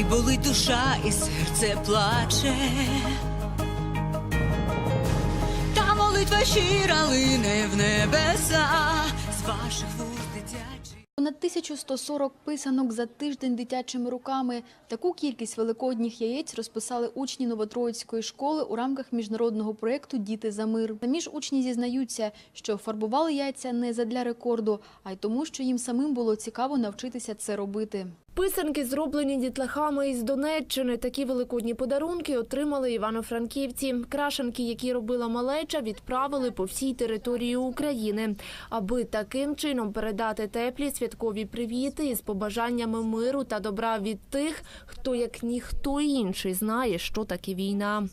І болить душа, і серце плаче. Та молитва щира лине в небеса з ваших вуст дитячих. Понад 1140 писанок за тиждень дитячими руками. Таку кількість великодніх яєць розписали учні Новотроїцької школи у рамках міжнародного проєкту Діти за мир. Самі ж учні зізнаються, що фарбували яйця не задля рекорду, а й тому, що їм самим було цікаво навчитися це робити. Писанки зроблені дітлахами із Донеччини. Такі великодні подарунки отримали івано-франківці. Крашенки, які робила малеча, відправили по всій території України, аби таким чином передати теплі святкові привіти із побажаннями миру та добра від тих, хто як ніхто інший знає, що таке війна.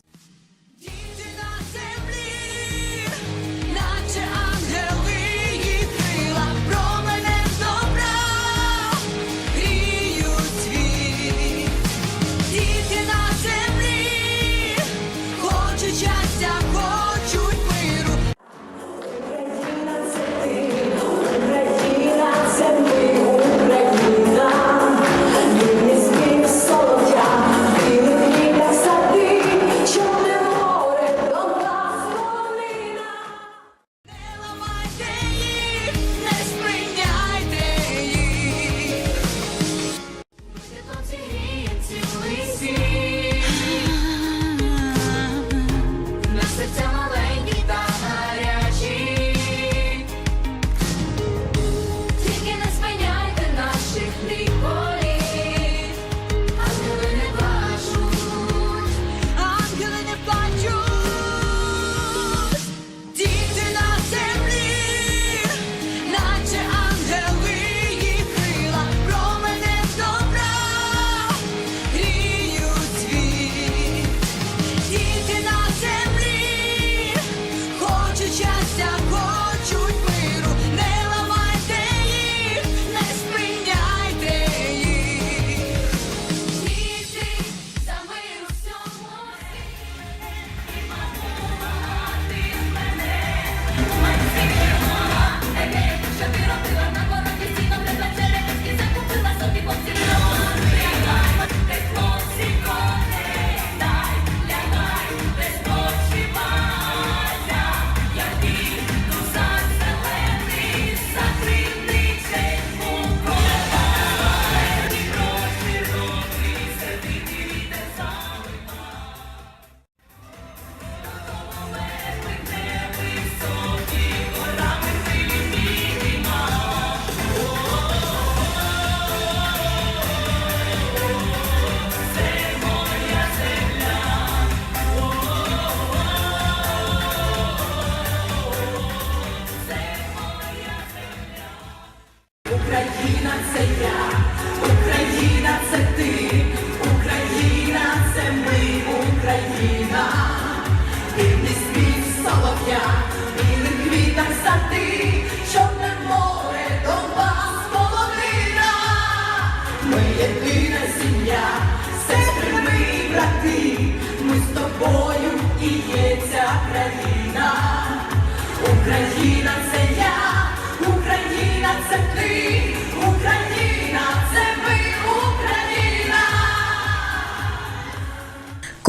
Брати, ми з тобою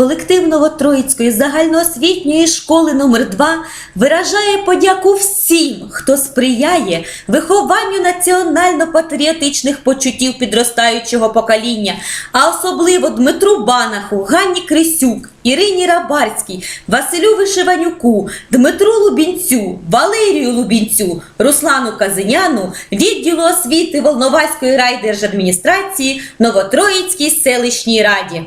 Колектив Новотроїцької загальноосвітньої школи номер 2 виражає подяку всім, хто сприяє вихованню національно-патріотичних почуттів підростаючого покоління, а особливо Дмитру Банаху, Ганні Крисюк, Ірині Рабарській, Василю Вишиванюку, Дмитру Лубінцю, Валерію Лубінцю, Руслану Казиняну, відділу освіти Волноваської райдержадміністрації Новотроїцькій селищній раді.